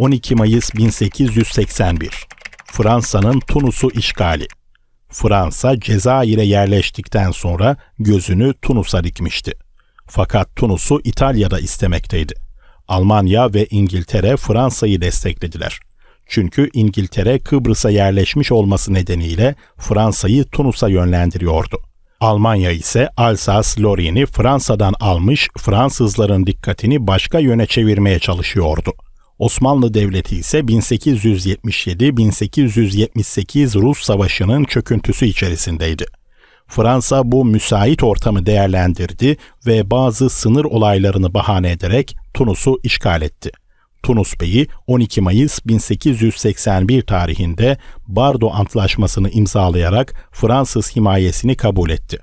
12 Mayıs 1881 Fransa'nın Tunus'u işgali. Fransa Cezayir'e yerleştikten sonra gözünü Tunus'a dikmişti. Fakat Tunus'u İtalya'da istemekteydi. Almanya ve İngiltere Fransa'yı desteklediler. Çünkü İngiltere Kıbrıs'a yerleşmiş olması nedeniyle Fransa'yı Tunus'a yönlendiriyordu. Almanya ise Alsas-Lorraine'i Fransa'dan almış, Fransızların dikkatini başka yöne çevirmeye çalışıyordu. Osmanlı Devleti ise 1877-1878 Rus Savaşı'nın çöküntüsü içerisindeydi. Fransa bu müsait ortamı değerlendirdi ve bazı sınır olaylarını bahane ederek Tunus'u işgal etti. Tunus Bey'i 12 Mayıs 1881 tarihinde Bardo Antlaşması'nı imzalayarak Fransız himayesini kabul etti.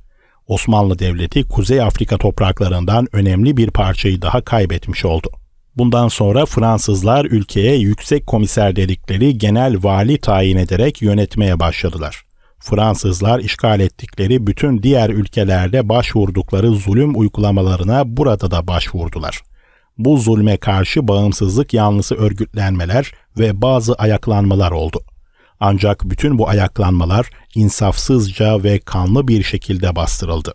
Osmanlı Devleti Kuzey Afrika topraklarından önemli bir parçayı daha kaybetmiş oldu. Bundan sonra Fransızlar ülkeye yüksek komiser dedikleri genel vali tayin ederek yönetmeye başladılar. Fransızlar işgal ettikleri bütün diğer ülkelerde başvurdukları zulüm uygulamalarına burada da başvurdular. Bu zulme karşı bağımsızlık yanlısı örgütlenmeler ve bazı ayaklanmalar oldu. Ancak bütün bu ayaklanmalar insafsızca ve kanlı bir şekilde bastırıldı.